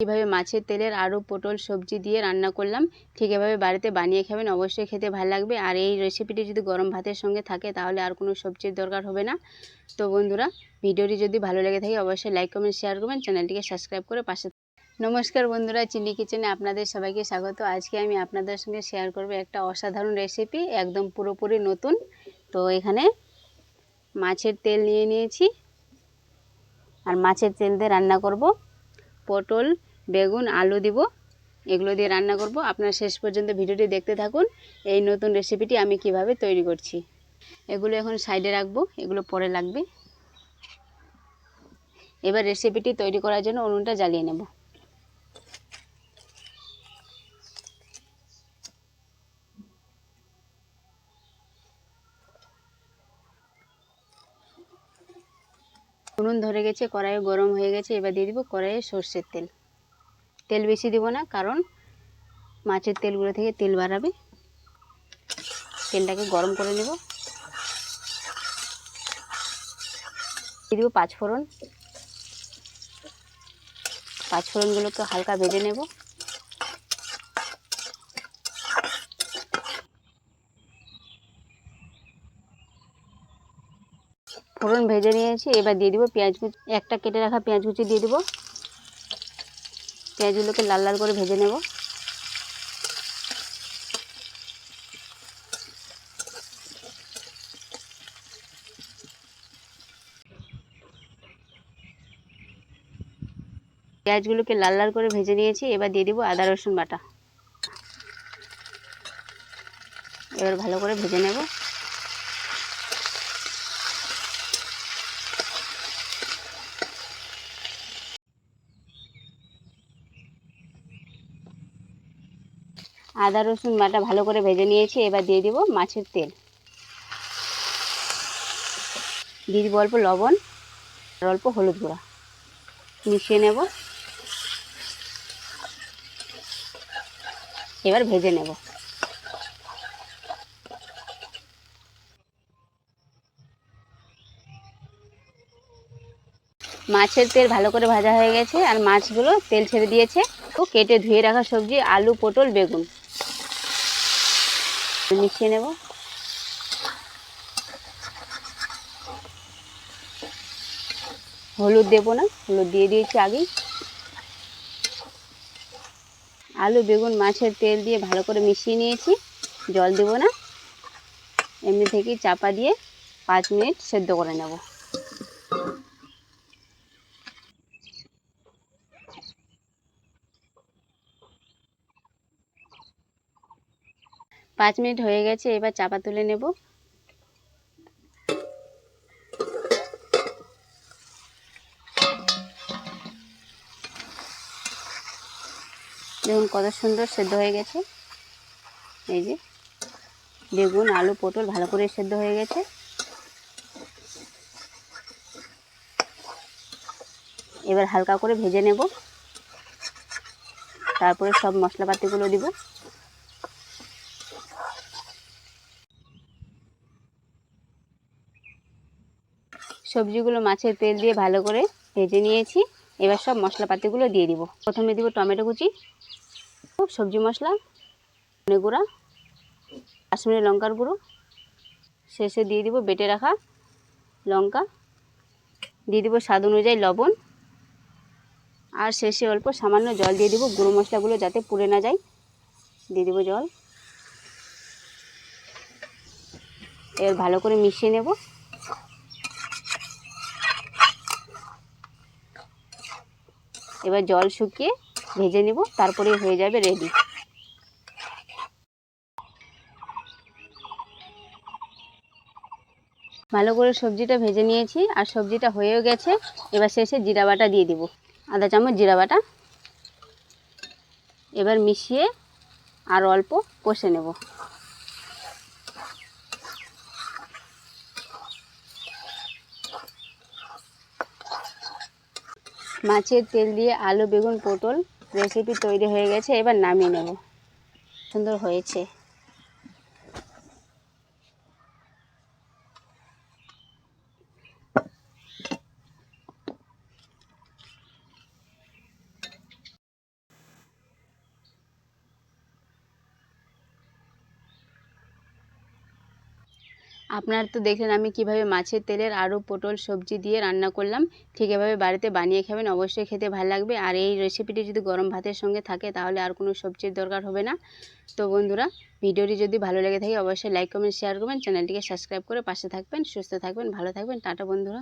কীভাবে মাছের তেলের আরও পটল সবজি দিয়ে রান্না করলাম। ঠিক এভাবে বাড়িতে বানিয়ে খাবেন, অবশ্যই খেতে ভালো লাগবে। আর এই রেসিপিটি যদি গরম ভাতের সঙ্গে থাকে, তাহলে আর কোনো সবজির দরকার হবে না। তো বন্ধুরা, ভিডিওটি যদি ভালো লেগে থাকে, অবশ্যই লাইক কমেন্ট শেয়ার করবেন। চ্যানেলটিকে সাবস্ক্রাইব করে পাশে নমস্কার বন্ধুরা চিলি কিচেনে আপনাদের সবাইকে স্বাগত। আজকে আমি আপনাদের সঙ্গে শেয়ার করব একটা অসাধারণ রেসিপি একদম পুরোপুরি নতুন। তো এখানে মাছের তেল নিয়ে নিয়েছি। আর মাছের তেল দিয়ে রান্না করব। পটল বেগুন, আলু দিব। এগুলো দিয়ে রান্না করব। আপনারা শেষ পর্যন্ত ভিডিওটি দেখতে থাকুন। এই নতুন রেসিপিটি আমি কীভাবে তৈরি করছি। এগুলো এখন সাইডে রাখব। এগুলো পরে লাগবে। এবার রেসিপিটি তৈরি করার জন্য উনুনটা জ্বালিয়ে নেব। উনুন ধরে গেছে কড়াইয়ে গরম হয়ে গেছে। এবার দিয়ে দিব কড়াইয়ে সর্ষের তেল। তেল বেশি দিব না, কারণ মাছের তেলগুলো থেকে তেল বাড়াবে। তেলটাকে গরম করে নেব। দিয়ে দিব পাঁচফোড়ন। পাঁচফোড়নগুলোকে হালকা ভেজে নেব। ফোড়ন ভেজে নিয়েছি, এবার দিয়ে দিব পেঁয়াজ কুচি, একটা কেটে রাখা পেঁয়াজ কুচি দিয়ে দিব। পেঁয়াজগুলোকে লাল লাল করে ভেজে নেব। পেঁয়াজগুলোকে লাল লাল করে ভেজে নিয়েছি, এবার দিয়ে দিব আদা, রসুন বাটা। এবার ভালো করে ভেজে নেব। আদা, রসুন বাটা ভালো করে ভেজে নিয়েছি, এবার দিয়ে দিব মাছের তেল। দিয়ে দিব অল্প লবণ, আর অল্প হলুদ গুঁড়া। মিশিয়ে নেব। এবার ভেজে নেব। মাছের তেল ভালো করে ভাজা হয়ে গেছে, আর মাছগুলো তেল ছেড়ে দিয়েছে। ও কেটে ধুয়ে রাখা সবজি, আলু, পটল, বেগুন। মিশিয়ে নেব। হলুদ দেব না, হলুদ দিয়ে দিয়েছি আগেই। আলু, বেগুন, মাছের তেল দিয়ে ভালো করে মিশিয়ে নিয়েছি। জল দেব না। এমনি থেকেই চাপা দিয়ে পাঁচ মিনিট সেদ্ধ করে নেব। পাঁচ মিনিট হয়ে গেছে, এবার চাপা তুলে নেব। দেখুন কত সুন্দর সেদ্ধ হয়ে গেছে। এই যে, বেগুন, আলু, পটল ভালো করে সেদ্ধ হয়ে গেছে। এবার হালকা করে ভেজে নেব। তারপরে সব মশলাপাতিগুলো দিব। সবজিগুলো মাছের তেল দিয়ে ভালো করে ভেজে নিয়েছি। এবার সব মশলাপাতিগুলো দিয়ে দিব। প্রথমে দিব টমেটো কুচি, সবজি মশলা, ধনে গুঁড়া, কাশ্মীরি লঙ্কার গুঁড়ো। শেষে দিয়ে দিব বেটে রাখা লঙ্কা। দিয়ে দিব স্বাদ অনুযায়ী লবণ। আর শেষে অল্প সামান্য জল দিয়ে দিব গুঁড়ো মশলাগুলো যাতে পুড়ে না যায়। দিয়ে দিব জল। এবার ভালো করে মিশিয়ে নেব। এবার জল শুকিয়ে ভেজে নিব তারপরে হয়ে যাবে রেডি ভালো করে সবজিটা ভেজে নিয়েছি, আর সবজিটা হয়েও গেছে, এবার শেষে জিরা বাটা দিয়ে দিব। আধা চামচ জিরা বাটা। এবার মিশিয়ে আর অল্প কষে নেব। মাছের তেল দিয়ে আলু, বেগুন, পটল রেসিপি তৈরি হয়ে গেছে। এবার নামিয়ে নেব। সুন্দর হয়েছে। আপনারা তো দেখলেন আমি কীভাবে মাছের তেলের আরও পটল সবজি দিয়ে রান্না করলাম। ঠিক এভাবে বাড়িতে বানিয়ে খাবেন, অবশ্যই খেতে ভালো লাগবে। আর এই রেসিপিটি যদি গরম ভাতের সঙ্গে থাকে, তাহলে আর কোনো সবজির দরকার হবে না। তো বন্ধুরা, ভিডিওটি যদি ভালো লেগে থাকে, অবশ্যই লাইক কমেন্ট শেয়ার করবেন। চ্যানেলটিকে সাবস্ক্রাইব করে পাশে থাকবেন, সুস্থ থাকবেন, ভালো থাকবেন। টাটা বন্ধুরা।